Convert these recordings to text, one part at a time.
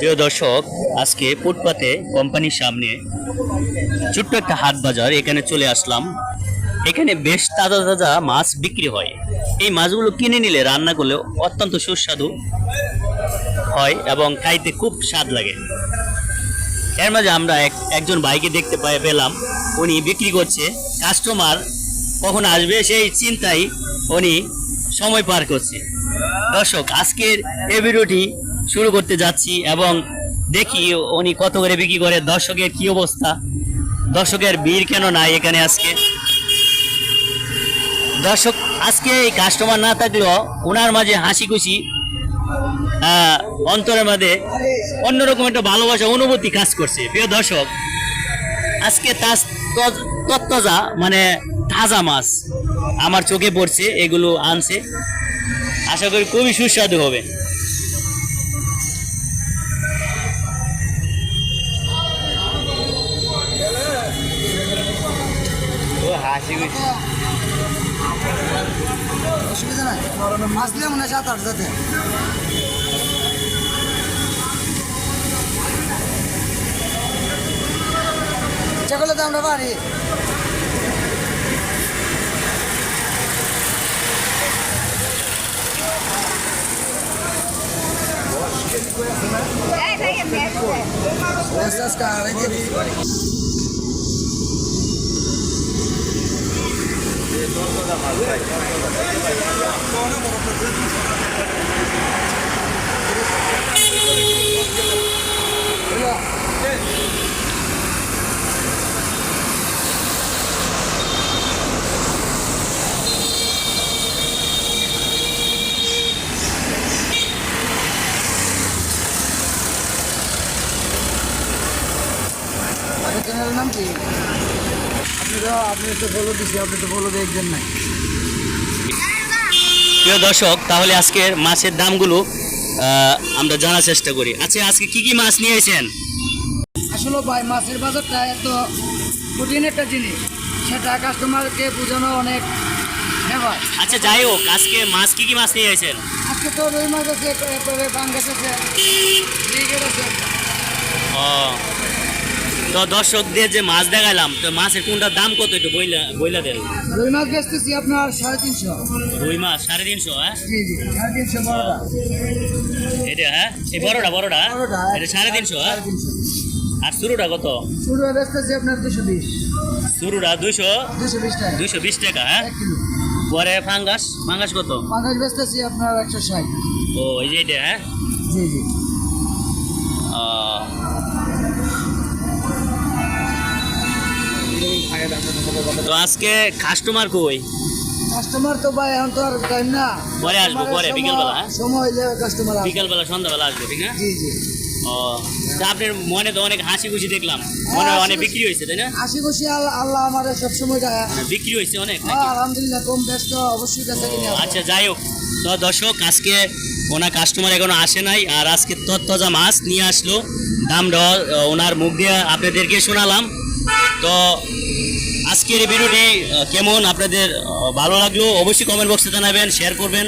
প্রিয় দর্শক, আজকে ফুটপাতে কোম্পানির সামনে ছোট্ট একটা হাট বাজার, এখানে চলে আসলাম। এখানে বেশ তাজা তাজা মাছ বিক্রি হয়। এই মাছগুলো কিনে নিলে রান্না করলে অত্যন্ত সুস্বাদু হয় এবং খাইতে খুব স্বাদ লাগে। এর মাঝে আমরা এক, একজন ভাইকে দেখতে পাই, পেলাম। উনি বিক্রি করছে। কাস্টমার কখন আসবে সেই চিন্তায় উনি সময় পার করছে। দর্শক, আজকের এই ভিডিওটি শুরু করতে যাচ্ছি এবং দেখি উনি কত করে বিক্রি করে। দর্শকের কি অবস্থা? দর্শকের ভিড় কেন নাই এখানে আজকে? দর্শক, আজকে এই কাস্টমার না থাকলেও ওনার মাঝে হাসি খুশি অন্তরের মাঝে অন্যরকম একটা ভালোবাসা, অনুভূতি কাজ করছে। প্রিয় দর্শক, আজকে তজ- মানে তাজা মাছ আমার চোখে পড়ছে, এগুলো আনছে। আশা করি খুবই সুস্বাদু হবে। হাসি খুশি অসুবিধা নাই নিয়ে মনে হয় সাত আট যাতে করলে তো আমরা পারি Estas caras que Ano naman din? কি আপনি তো ফলো দিচ্ছি আপনি তো ফলো দেখছেন নাই। প্রিয় দর্শক তাহলে আজকের মাছের দামগুলো আমরা জানার চেষ্টা করি। আচ্ছা আজকে কি কি মাছ নিয়েছেন আসলে ভাই মাছের বাজারটা এত কঠিন একটা জিনিস সেটা কাস্টমারকে বোঝানো অনেক ব্যাপার। আচ্ছা যাই হোক আজকে মাছ কি কি মাছ নিয়ে নিয়েছেন আজকে তো রুই মাছ আছে এরপরে পাঙ্গাস আছে আছে। ও তো দর্শকদের যে মাছ দেখালাম তো মাছের কোনটার দাম কত একটু বইলা বইলা দেন। রুই মাছ বেচতেছি আপনার সাড়ে তিনশো। রুই মাছ সাড়ে তিনশো হ্যাঁ? জি জি সাড়ে তিনশো বড়টা। এটা হ্যাঁ? এই বড়টা বড়টা? বড়টা এটা সাড়ে তিনশো হ্যাঁ? আর শুরুটা কত? শুরু বেচতেছি আপনার দুশো বিশ। শুরুটা দুইশো? দুশো বিশ টাকা। দুইশো বিশ টাকা হ্যাঁ? পরে ফাঙ্গাস ফাঙ্গাস কত? পাঙ্গাস বেচতেছি আপনার একশো ষাট। ও এই যে এটা হ্যাঁ? জি জি। তো আজকে কাস্টমার কই? কাস্টমার তো ভাই এখন তো আর টাইম না। পরে আসব, পরে, বিকেলবেলা, হ্যাঁ? সময় হইলে কাস্টমার বিকালবেলা সন্ধ্যাবেলা আসবে ঠিক না? জি জি। ও তা আপনার মনে তো অনেক হাসি খুশি দেখলাম মনে অনেক বিক্রি হয়েছে তাই না? আশি খুশি আল্লাহ আমার সবসময় দেয়। বিক্রি হয়েছে অনেক হ্যাঁ আলহামদুলিল্লাহ কম ব্যস্ত অবশ্যই কাছে আচ্ছা যাই হোক। তো দর্শক আজকে ওনার কাস্টমার এখনও আসে নাই আর আজকে তত্তাজা মাছ নিয়ে আসলো। আহ, ওনার মুখ দিয়ে আপনাদেরকে শোনালাম। তো আজকের ভিডিওটি কেমন আপনাদের ভালো লাগল অবশ্যই কমেন্ট বক্সে জানাবেন শেয়ার করবেন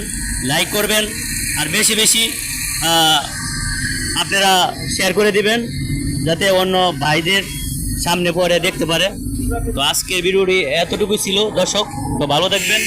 লাইক করবেন, আর বেশি বেশি আপনারা শেয়ার করে দিবেন, যাতে অন্য ভাইদের সামনে পরে দেখতে পারে। তো আজকের ভিডিওটি এতটুকু ছিল, দর্শক, তো ভালো থাকবেন।